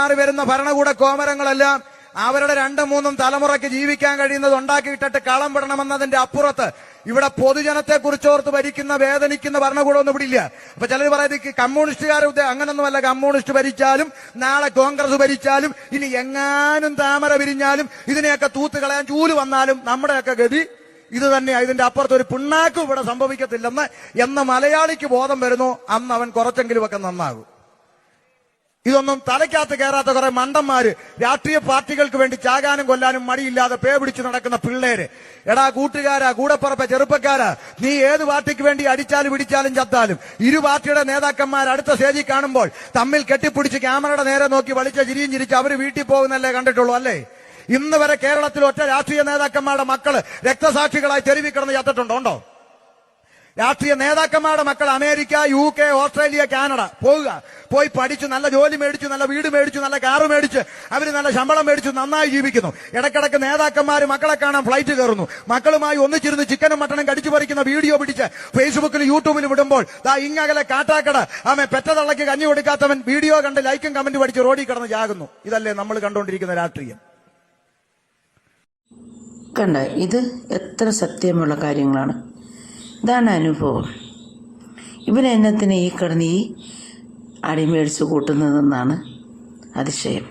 വരുന്ന ഭരണകൂട കോമരങ്ങളെല്ലാം അവരുടെ രണ്ടും മൂന്നും തലമുറയ്ക്ക് ജീവിക്കാൻ കഴിയുന്നത് ഉണ്ടാക്കിയിട്ടിട്ട് കളം വിടണമെന്നതിന്റെ അപ്പുറത്ത് ഇവിടെ പൊതുജനത്തെ കുറിച്ചോർത്ത് ഭരിക്കുന്ന വേദനിക്കുന്ന ഭരണകൂടമൊന്നും ഇവിടെ ഇല്ല. അപ്പൊ ചിലർ പറയുന്നത് കമ്മ്യൂണിസ്റ്റുകാർ അങ്ങനൊന്നുമല്ല കമ്മ്യൂണിസ്റ്റ് ഭരിച്ചാലും നാളെ കോൺഗ്രസ് ഭരിച്ചാലും ഇനി എങ്ങാനും താമര വിരിഞ്ഞാലും ഇതിനെയൊക്കെ തൂത്ത് കളയാൻ ചൂൽ വന്നാലും നമ്മുടെയൊക്കെ ഗതി ഇത് തന്നെയാണ് ഇതിന്റെ അപ്പുറത്ത് ഒരു പിണ്ണാക്കും ഇവിടെ സംഭവിക്കത്തില്ലെന്ന് എന്ന മലയാളിക്ക് ബോധം വരുന്നു. അന്ന് അവൻ കുറച്ചെങ്കിലുമൊക്കെ നന്നാകും. ഇതൊന്നും തലയ്ക്കകത്ത് കയറാത്ത കുറെ മണ്ടന്മാര് രാഷ്ട്രീയ പാർട്ടികൾക്ക് വേണ്ടി ചാകാനും കൊല്ലാനും മടിയില്ലാതെ പേ പിടിച്ച് നടക്കുന്ന പിള്ളേര്. എടാ കൂട്ടുകാരാ കൂടപ്പുറപ്പ ചെറുപ്പക്കാരാ. നീ ഏത് പാർട്ടിക്ക് വേണ്ടി അടിച്ചാലും പിടിച്ചാലും ചത്താലും ഇരു പാർട്ടിയുടെ നേതാക്കന്മാർ അടുത്ത സ്റ്റേജിൽ കാണുമ്പോൾ തമ്മിൽ കെട്ടിപ്പിടിച്ച് ക്യാമറയുടെ നേരെ നോക്കി വലിച്ച ചിരിയും ചിരിച്ച് അവർ വീട്ടിൽ പോകുന്നല്ലേ കണ്ടിട്ടുള്ളൂ അല്ലേ? ഇന്ന് വരെ കേരളത്തിൽ ഒറ്റ രാഷ്ട്രീയ നേതാക്കന്മാരുടെ മക്കൾ രക്തസാക്ഷികളായി തെരുവിൽ കിടന്ന് ചത്തിട്ടുണ്ടോ? ഉണ്ടോ? രാഷ്ട്രീയ നേതാക്കന്മാരുടെ മക്കൾ America U K Australia Canada. പോവുക. പോയി പഠിച്ചു നല്ല ജോലി മേടിച്ചു നല്ല വീട് മേടിച്ചു നല്ല കാറ് മേടിച്ച് അവർ നല്ല ശമ്പളം മേടിച്ചു നന്നായി ജീവിക്കുന്നു. ഇടക്കിടക്ക് നേതാക്കന്മാർ മക്കളെ കാണാൻ ഫ്ലൈറ്റ് കയറുന്നു. മക്കളുമായി ഒന്നിച്ചിരുന്ന് ചിക്കനും മട്ടനും കടിച്ചു പറിക്കുന്ന വീഡിയോ പിടിച്ച് ഫേസ്ബുക്കിൽ യൂട്യൂബിൽ വിടുമ്പോൾ ദാ ഇങ്ങകലെ കാട്ടാക്കട. ആമെ പെറ്റതള്ളക്ക് കഞ്ഞി കൊടുക്കാത്തവൻ വീഡിയോ കണ്ട് ലൈക്കും കമന്റ് പഠിച്ച് റോഡിൽ കിടന്ന് ജാകുന്നു. ഇതല്ലേ നമ്മൾ കണ്ടുകൊണ്ടിരിക്കുന്ന രാഷ്ട്രീയം. കണ്ട? ഇത് എത്ര സത്യമുള്ള കാര്യങ്ങളാണ്. ഇതാണ് അനുഭവം. ഇവരെന്നത്തിന് ഈ കിടന്ന് ഈ അടിമേടിച്ച് കൂട്ടുന്നതെന്നാണ് അതിശയം.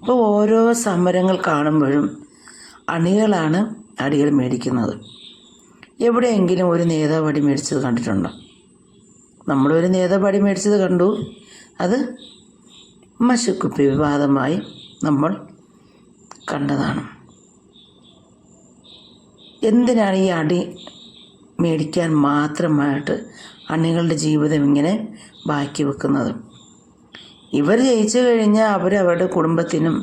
ഇപ്പോൾ ഓരോ സമരങ്ങൾ കാണുമ്പോഴും അണികളാണ് അടികൾ മേടിക്കുന്നത്. എവിടെയെങ്കിലും ഒരു നേതാവ് അടി മേടിച്ചത് കണ്ടിട്ടുണ്ടോ? നമ്മളൊരു നേതാവ് അടി മേടിച്ചത് കണ്ടു. അത് മശുക്കുപ്പി വിവാദമായി നമ്മൾ കണ്ടതാണ്. എന്തിനാണ് ഈ അടി മേടിക്കാൻ മാത്രമായിട്ട് അണികളുടെ ജീവിതം ഇങ്ങനെ ബാക്കി വെക്കുന്നത്. ഇവർ ജയിച്ചു കഴിഞ്ഞാൽ അവർ അവരുടെ കുടുംബത്തിനും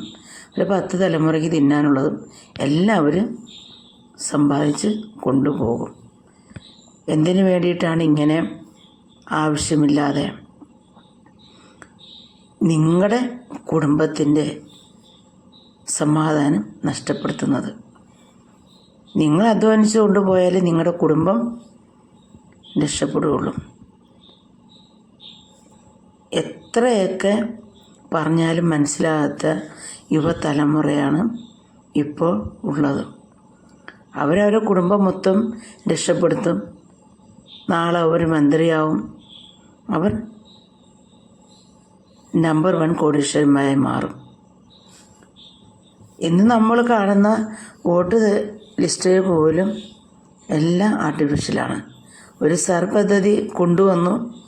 ഒരു പത്ത് തലമുറയ്ക്ക് തിന്നാനുള്ളതും എല്ലാവരും സമ്പാദിച്ച് കൊണ്ടുപോകും. എന്തിനു വേണ്ടിയിട്ടാണ് ഇങ്ങനെ ആവശ്യമില്ലാതെ നിങ്ങളുടെ കുടുംബത്തിന്റെ സമാധാനം നഷ്ടപ്പെടുത്തുന്നത്? നിങ്ങൾ അധ്വാനിച്ച് കൊണ്ടുപോയാലേ നിങ്ങളുടെ കുടുംബം രക്ഷപ്പെടുകയുള്ളൂ. എത്രയൊക്കെ പറഞ്ഞാലും മനസ്സിലാകാത്ത യുവതലമുറയാണ് ഇപ്പോൾ ഉള്ളത്. അവരവരുടെ കുടുംബം മൊത്തം രക്ഷപ്പെടുത്തും. നാളെ അവർ മന്ത്രിയാവും. അവർ നമ്പർ വൺ കോടീശ്വരന്മാരായി മാറും. ഇന്ന് നമ്മൾ കാണുന്ന വോട്ട് ലിസ്റ്റ് പോലും എല്ലാം ആർട്ടിഫിഷ്യലാണ് ഒരു സർ പദ്ധതി കൊണ്ടുവന്നു.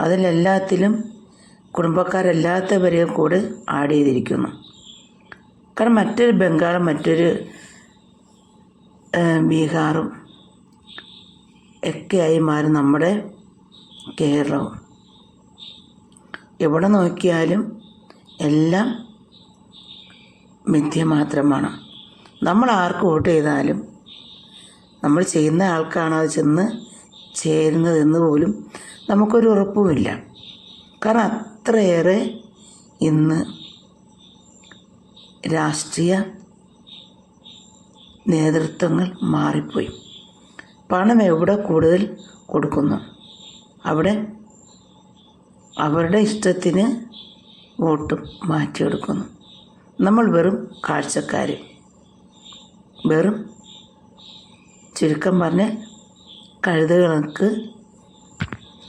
അതിലെല്ലാത്തിലും കുടുംബക്കാരല്ലാത്തവരെയും കൂടെ ആഡ് ചെയ്തിരിക്കുന്നു. കാരണം മറ്റൊരു ബംഗാളും മറ്റൊരു ബീഹാറും ഒക്കെയായി മാറും നമ്മുടെ കേരളവും. എവിടെ നോക്കിയാലും എല്ലാം മിഥ്യ മാത്രമാണ്. നമ്മൾ ആർക്ക് വോട്ട് ചെയ്താലും നമ്മൾ ചെയ്യുന്ന ആൾക്കാണ് അത് ചെന്ന് ചേരുന്നതെന്ന് പോലും നമുക്കൊരു ഉറപ്പുമില്ല. കാരണം അത്രയേറെ ഇന്ന് രാഷ്ട്രീയ നേതൃത്വങ്ങൾ മാറിപ്പോയി. പണം എവിടെ കൂടുതൽ കൊടുക്കുന്നു? അവിടെ അവരുടെ ഇഷ്ടത്തിന് വോട്ടും മാറ്റിയെടുക്കുന്നു. നമ്മൾ വെറും കാഴ്ചക്കാർ വെറും ചുരുക്കം പറഞ്ഞ കഴുതകൾക്ക്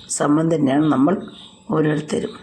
സംബന്ധം തന്നെയാണ് നമ്മൾ ഓരോരുത്തരും.